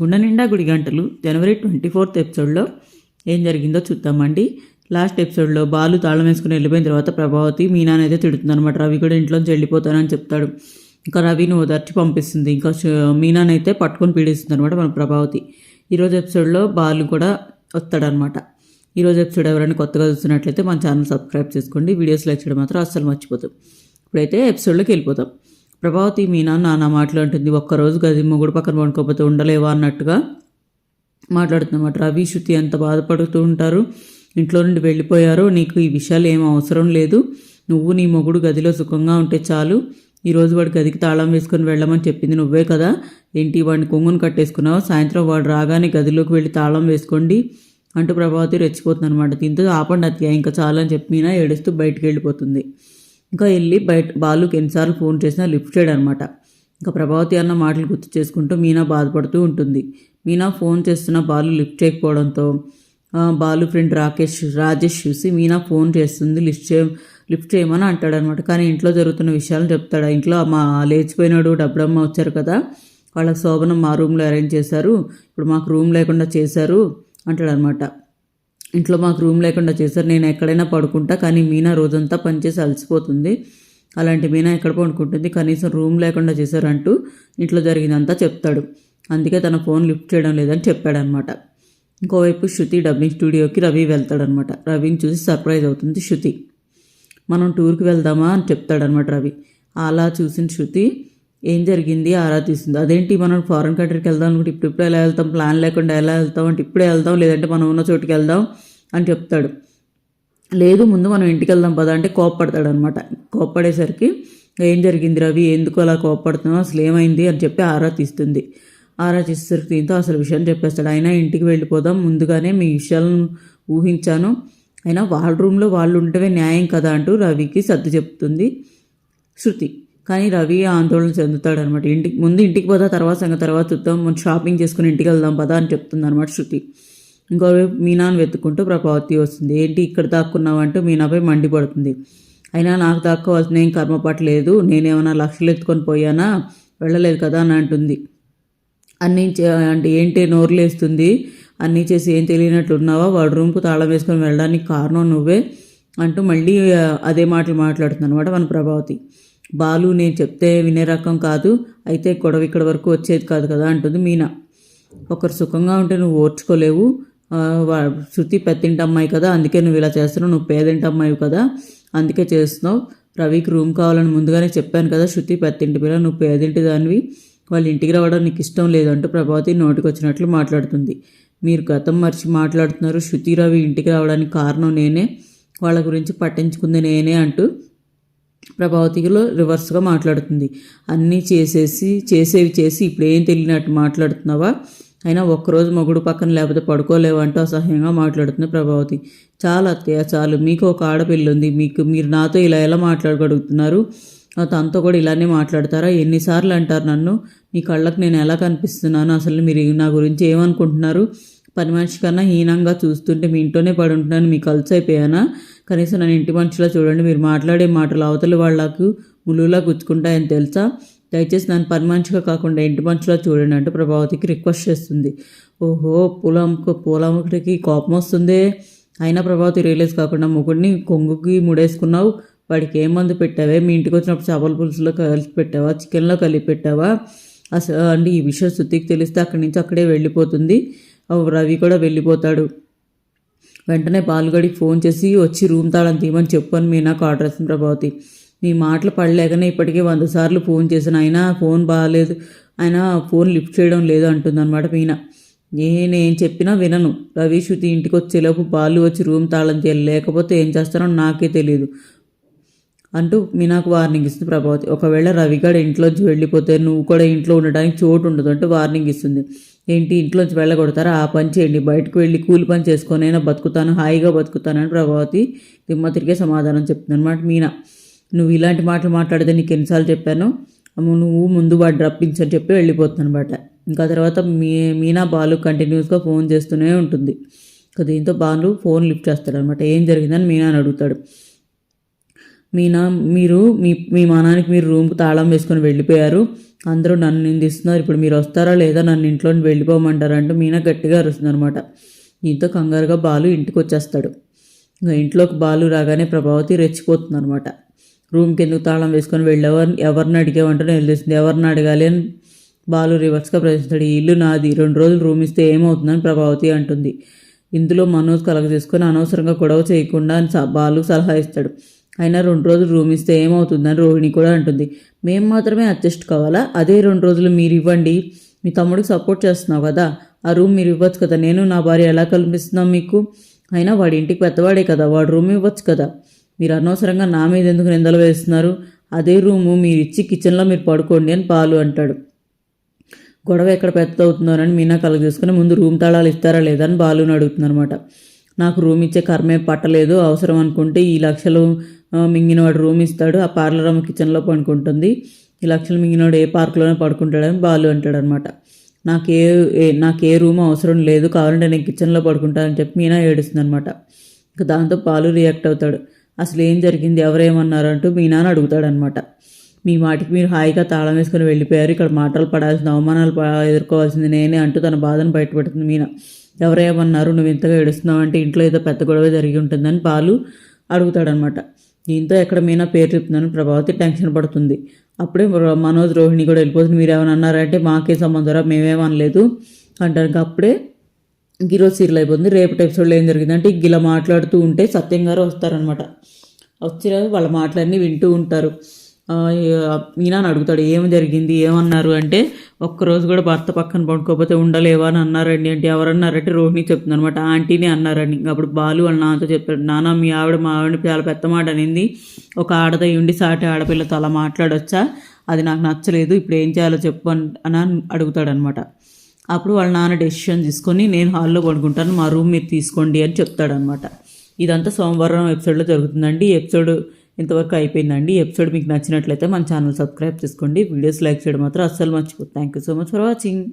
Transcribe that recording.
గుండె నిండా గుడి గంటలు జనవరి ట్వంటీ ఫోర్త్ ఎపిసోడ్లో ఏం జరిగిందో చూద్దామండి. లాస్ట్ ఎపిసోడ్లో బాలు తాళం వేసుకుని వెళ్ళిపోయిన తర్వాత ప్రభావతి మీనానైతే తిడుతుంది అనమాట రవి కూడా ఇంట్లోంచి వెళ్ళిపోతానని చెప్తాడు. ఇంకా రవిని ఓదార్చి పంపిస్తుంది. ఇంకా మీనానైతే పట్టుకొని పీడిస్తుంది అనమాట మన ప్రభావతి. ఈరోజు ఎపిసోడ్లో బాలు కూడా వస్తాడనమాట ఈరోజు ఎపిసోడ్ ఎవరైనా కొత్తగా చూస్తున్నట్లయితే మన ఛానల్ సబ్స్క్రైబ్ చేసుకోండి. వీడియోస్ లైక్ చేయడం మాత్రం అస్సలు మర్చిపోతాం ఇప్పుడైతే ఎపిసోడ్లోకి వెళ్ళిపోతాం ప్రభావతి మీ నాన్న మాట్లాడుతుంది ఒక్కరోజు గది మొగుడు పక్కన పడుకోకపోతే ఉండలేవా అన్నట్టుగా మాట్లాడుతున్నమాట రవి శృతి ఎంత బాధపడుతూ ఉంటారు? ఇంట్లో నుండి వెళ్ళిపోయారో. నీకు ఈ విషయాలు ఏం అవసరం లేదు. నువ్వు నీ మొగుడు గదిలో సుఖంగా ఉంటే చాలు. ఈరోజు వాడు గదికి తాళం వేసుకొని వెళ్ళమని చెప్పింది నువ్వే కదా. ఏంటి వాడిని కొంగును కట్టేసుకున్నావు? సాయంత్రం వాడు రాగానే గదిలోకి వెళ్ళి తాళం వేసుకోండి అంటూ ప్రభావతి రెచ్చిపోతుంది అనమాట దీంతో ఆపండి అత్య ఇంకా చాలని చెప్పినా ఏడుస్తూ బయటికి వెళ్ళిపోతుంది. ఇంకా వెళ్ళి బయట బాలుకి ఎన్నిసార్లు ఫోన్ చేసినా లిఫ్ట్ చేయడనమాట. ఇంకా ప్రభావతి అన్న మాటలు గుర్తు చేసుకుంటూ మీనా బాధపడుతూ ఉంటుంది. మీనా ఫోన్ చేస్తున్న బాలు లిఫ్ట్ చేయకపోవడంతో బాలు ఫ్రెండ్ రాకేష్ రాజేష్ చూసి మీనా ఫోన్ చేస్తుంది లిఫ్ట్ చేయ లిఫ్ట్ చేయమని అంటాడనమాట. కానీ ఇంట్లో జరుగుతున్న విషయాలు చెప్తాడు. ఇంట్లో మా లేచిపోయినాడు డబ్బుడమ్మ వచ్చారు కదా వాళ్ళకి శోభనం మా రూమ్లో అరేంజ్ చేశారు ఇప్పుడు మాకు రూమ్ లేకుండా చేశారు అంటాడనమాట. ఇంట్లో మాకు రూమ్ లేకుండా చేశారు. నేను ఎక్కడైనా పడుకుంటా కానీ మీనా రోజంతా పనిచేసి అలసిపోతుంది. అలాంటి మీనా ఎక్కడ పడుకుంటుంది? కనీసం రూమ్ లేకుండా చేశారంటూ ఇంట్లో జరిగిందంతా చెప్తాడు. అందుకే తన ఫోన్ లిఫ్ట్ చేయడం లేదని చెప్పాడనమాట. ఇంకోవైపు శృతి డబ్బింగ్ స్టూడియోకి రవి వెళ్తాడనమాట. రవిని చూసి సర్ప్రైజ్ అవుతుంది శృతి. మనం టూర్కి వెళ్దామా అని చెప్తాడనమాట రవి. అలా చూసిన శృతి ఏం జరిగింది? ఆరా తీసింది అదేంటి మనం ఫారెన్ కంట్రీకి వెళ్దాం అనుకుంటే ఇప్పుడు ఇప్పుడు ఎలా వెళ్తాం? ప్లాన్ లేకుండా ఎలా వెళ్తాం? అంటే ఇప్పుడే వెళ్దాం లేదంటే మనం ఉన్న చోటుకి వెళ్దాం అని చెప్తాడు. లేదు ముందు మనం ఇంటికి వెళ్దాం పదా అంటే కోప్పడతాడు అనమాట కోప్పడేసరికి ఏం జరిగింది రవి? ఎందుకు అలా కోప్పడుతున్నావు? అసలు ఏమైంది? అని చెప్పి ఆరా తీస్తుంది ఆరా తీసేసరికి దీంతో అసలు విషయం చెప్పేస్తాడు. అయినా ఇంటికి వెళ్ళిపోదాం ముందుగానే మీ విషయాలను ఊహించాను. అయినా వాళ్ళ రూమ్లో వాళ్ళు ఉండటమే న్యాయం కదా అంటూ రవికి సర్ది చెప్తుంది శృతి. కానీ రవి ఆందోళన చెందుతాడు అనమాట ఇంటికి ముందు ఇంటికి పోతా తర్వాత సంగతి తర్వాత చూద్దాం మనం షాపింగ్ చేసుకుని ఇంటికి వెళ్దాం పదా అని చెప్తుంది అనమాట శృతి. ఇంకోవైపు మీనాను వెతుక్కుంటూ ప్రభావతి వస్తుంది. ఏంటి ఇక్కడ దాక్కున్నావంటూ మీనాపై మండిపడుతుంది. అయినా నాకు దాక్కోవాల్సిన ఏం కర్మపట్లేదు నేనేమైనా లక్షలు ఎత్తుకొని పోయానా? వెళ్ళలేదు కదా అని అంటుంది. అన్నీ చే- అంటే ఏంటి నోరులేస్తుంది అన్నీ చేసి ఏం తెలియనట్లు ఉన్నావా? వాడు రూమ్కు తాళం వేసుకొని వెళ్ళడానికి కారణం నువ్వే అంటూ మళ్ళీ అదే మాటలు మాట్లాడుతుంది అనమాట మన ప్రభావతి. బాలు నేను చెప్తే వినే రకం కాదు అయితే గొడవ ఇక్కడ వరకు వచ్చేది కాదు కదా అంటుంది మీనా. ఒకరు సుఖంగా ఉంటే నువ్వు ఓర్చుకోలేవు. శృతి పెద్దింటి అమ్మాయి కదా అందుకే నువ్వు ఇలా చేస్తున్నావు నువ్వు పేదింటి అమ్మాయి కదా అందుకే చేస్తున్నావు. రవికి రూమ్ కావాలని ముందుగానే చెప్పాను కదా శృతి పెద్దింటి పిల్ల నువ్వు పేదింటి దానివి. వాళ్ళ ఇంటికి రావడం నీకు ఇష్టం లేదంటూ ప్రభావతి నోటికి వచ్చినట్లు మాట్లాడుతుంది. మీరు గతం మర్చి మాట్లాడుతున్నారు శృతి రవి ఇంటికి రావడానికి కారణం నేనే వాళ్ళ గురించి పట్టించుకుంది నేనే అంటూ ప్రభావతిలో రివర్స్గా మాట్లాడుతుంది. అన్నీ చేసేసి చేసేవి చేసి ఇప్పుడు ఏం తెలియనట్టు మాట్లాడుతున్నావా? అయినా ఒక్కరోజు మొగుడు పక్కన లేకపోతే పడుకోలేవు అంటూ అసహ్యంగా మాట్లాడుతుంది ప్రభావతి. చాలా అత్తయ్య చాలు. మీకు ఒక ఆడపిల్ల ఉంది. మీకు మీరు నాతో ఇలా ఎలా మాట్లాడగలుగుతున్నారు? తనతో కూడా ఇలానే మాట్లాడతారా? ఎన్నిసార్లు అంటారు నన్ను? మీ కళ్ళకు నేను ఎలా కనిపిస్తున్నాను? అసలు మీరు నా గురించి ఏమనుకుంటున్నారు? పని మనిషి కన్నా హీనంగా చూస్తుంటే మీ ఇంట్లోనే పడి ఉంటున్నాను మీకు కలిసి అయిపోయానా? కనీసం నన్ను ఇంటి మనిషిలా చూడండి మీరు మాట్లాడే మాటలు అవతలి వాళ్ళకు ములులా గుచ్చుకుంటాయని తెలుసా? దయచేసి నన్ను పని మనిషిగా కాకుండా ఇంటి మనుషులా చూడండి అంటూ ప్రభావతికి రిక్వెస్ట్ చేస్తుంది. ఓహో పూలమ్మకు పూలమ్మకి కోపం వస్తుందే? అయినా ప్రభావతి రియలైజ్ కాకుండా మొగుడిని కొంగుకి ముడేసుకున్నావు. వాడికి ఏ మందు పెట్టావే? మీ ఇంటికి వచ్చినప్పుడు చేపల పులుసులో కలిసి పెట్టావా? చికెన్లో కలిపి పెట్టావా? అసలు అంటే ఈ విషయం శృతికి తెలిస్తే అక్కడి నుంచి అక్కడే వెళ్ళిపోతుంది. రవి కూడా వెళ్ళిపోతాడు. వెంటనే పాల్గడికి ఫోన్ చేసి వచ్చి రూమ్ తాళం తీయమని చెప్పని మీనాకు ఆర్డర్ ఇస్తుంది ప్రభావతి. మీ మాటలు పడలేకనే ఇప్పటికే వంద సార్లు ఫోన్ చేసిన అయినా ఫోన్ బాగాలేదు అయినా ఫోన్ లిఫ్ట్ చేయడం లేదు అంటుంది అనమాట మీనా. నేనేం చెప్పినా వినను. రవి శృతి ఇంటికి వచ్చేలోపు బాలు వచ్చి రూమ్ తాళం చేయాలి లేకపోతే ఏం చేస్తానో నాకే తెలియదు అంటూ మీనాకు వార్నింగ్ ఇస్తుంది ప్రభావతి. ఒకవేళ రవిగాడు ఇంట్లోంచి వెళ్ళిపోతే నువ్వు కూడా ఇంట్లో ఉండడానికి చోటు ఉండదు అంటూ వార్నింగ్ ఇస్తుంది. ఏంటి ఇంట్లోంచి వెళ్ళగొడతారా? ఆ పని చేయండి. బయటకు వెళ్ళి కూలి పని చేసుకొనైనా బతుకుతాను హాయిగా బతుకుతానని ప్రభావతి దిమ్మ తిరిగే సమాధానం చెప్తుంది అనమాట మీనా. నువ్వు ఇలాంటి మాటలు మాట్లాడితే నీకు ఎన్నిసార్లు చెప్పాను నువ్వు ముందు వాడు రప్పించని చెప్పి వెళ్ళిపోతుంది అనమాట ఇంకా తర్వాత మీ మీనా బాలు కంటిన్యూస్గా ఫోన్ చేస్తూనే ఉంటుంది. ఇంకా దీంతో బాలు ఫోన్ లిఫ్ట్ చేస్తాడు అనమాట ఏం జరిగిందని మీనాని అడుగుతాడు. మీనా మీరు మీ మీ మానానికి మీరు రూమ్కి తాళం వేసుకొని వెళ్ళిపోయారు. అందరూ నన్ను నిందిస్తున్నారు. ఇప్పుడు మీరు వస్తారా లేదా నన్ను ఇంట్లో వెళ్ళిపోమంటారా అంటూ మీనా గట్టిగా అరుస్తుంది అనమాట దీంతో కంగారుగా బాలు ఇంటికి వచ్చేస్తాడు. ఇంకా ఇంట్లోకి బాలు రాగానే ప్రభావతి రెచ్చిపోతుంది అనమాట రూమ్కి తాళం వేసుకొని వెళ్ళేవారు ఎవరిని అడిగావంటే నిలదీస్తుంది ఎవరిని అడగాలి అని బాలు రివర్స్గా ప్రశ్నిస్తాడు. ఈ ఇల్లు నాది. రెండు రోజులు రూమ్ ఇస్తే ఏమవుతుందని ప్రభావతి అంటుంది. ఇందులో మనోజ్ కలగ చేసుకొని అనవసరంగా గొడవ చేయకుండా అని బాలు సలహా ఇస్తాడు. అయినా రెండు రోజులు రూమ్ ఇస్తే ఏమవుతుందని రోహిణి కూడా అంటుంది. మేము మాత్రమే అడ్జస్ట్ కావాలా? అదే రెండు రోజులు మీరు ఇవ్వండి. మీ తమ్ముడికి సపోర్ట్ చేస్తున్నావు కదా. ఆ రూమ్ మీరు ఇవ్వచ్చు కదా. నేను నా భార్య ఎలా కల్పిస్తున్నాం మీకు? అయినా వాడి ఇంటికి పెద్దవాడే కదా. వాడు రూమ్ ఇవ్వచ్చు కదా. మీరు అనవసరంగా నా మీద ఎందుకు నిందలు వేస్తున్నారు? అదే రూము మీరు ఇచ్చి కిచెన్లో మీరు పడుకోండి అని పాలు అంటాడు. గొడవ ఎక్కడ పెద్దదవుతుందోనని మీనా కలుగు చేసుకుని ముందు రూమ్ తాళాలు ఇస్తారా లేదా అని బాలుని అడుగుతుందనమాట నాకు రూమ్ ఇచ్చే కర్మే పట్టలేదు. అవసరం అనుకుంటే ఈ లక్షలు మింగినవాడు రూమ్ ఇస్తాడు ఆ పార్లర్ అమ్మ కిచెన్లో పడుకుంటుంది. ఈ లక్షలు మింగినవాడు ఏ పార్క్లోనే పడుకుంటాడని బాలు అంటాడనమాట. నాకు ఏ ఏ- నాకు ఏ రూమ్ అవసరం లేదు కావాలంటే నేను కిచెన్లో పడుకుంటానని చెప్పి మీనా ఏడుస్తుంది అనమాట ఇక దాంతో పాలు రియాక్ట్ అవుతాడు. అసలు ఏం జరిగింది ఎవరేమన్నారు అంటూ మీనాని అడుగుతాడనమాట. మీ మాటికి మీరు హాయిగా తాళం వేసుకొని వెళ్ళిపోయారు ఇక్కడ మాటలు పడాల్సిన అవమానాలు ఎదుర్కోవాల్సింది నేనే అంటూ తన బాధను బయటపెడుతుంది మీనా. ఎవరేమన్నారు నువ్వు ఇంతగా ఏడుస్తున్నావు అంటే ఇంట్లో ఏదో పెద్ద గొడవ జరిగి ఉంటుందని పాలు అడుగుతాడనమాట. దీంతో ఎక్కడ మీనా పేరు చెప్తున్నాను ప్రభావతి టెన్షన్ పడుతుంది. అప్పుడే మనోజ్ రోహిణి కూడా వెళ్ళిపోతుంది. మీరు అన్నారంటే మాకే సంబంధంరా మేమేమనలేదు అంటారు. అప్పుడే ఇంక ఈరోజు సీరియల్ అయిపోతుంది. రేపటి ఎపిసోడ్లో ఏం జరిగిందంటే ఇలా మాట్లాడుతూ ఉంటే సత్యం గారు వస్తారనమాట వచ్చి వాళ్ళ మాటలన్నీ వింటూ ఉంటారు. ఆ, ఏ- అడుగుతాడు ఏం జరిగింది? ఏమన్నారు? అంటే ఒక్కరోజు కూడా భర్త పక్కన పండుకోకపోతే ఉండలేవా? అని అన్నారండి. అంటే ఎవరన్నారంటే రోహిణి చెప్తుంది అనమాట ఆంటీని అన్నారండి ఇంకా అప్పుడు బాలు వాళ్ళ నాన్నతో చెప్తాడు నాన్న మీ ఆవిడ మా ఆవిడ చాలా పెద్ద మాట అనింది. ఒక ఆడదై ఉండి సాటి ఆడపిల్లతో అలా మాట్లాడొచ్చా? అది నాకు నచ్చలేదు ఇప్పుడు ఏం చేయాలో చెప్పు అని అని అడుగుతాడనమాట అప్పుడు వాళ్ళ నాన్న డెసిషన్ తీసుకొని నేను హాల్లో పడుకుంటాను మా రూమ్ మీరు తీసుకోండి అని చెప్తాడనమాట ఇదంతా సోమవారం ఎపిసోడ్లో జరుగుతుందండి. ఎపిసోడ్ ఇంతవరకు అయిపోయిందండి. ఎపిసోడ్ మీకు నచ్చినట్లయితే మన ఛానల్ సబ్స్క్రైబ్ చేసుకోండి. వీడియోస్ లైక్ చేయడం మాత్రం అస్సలు మర్చిపోతుంది thank you so much for watching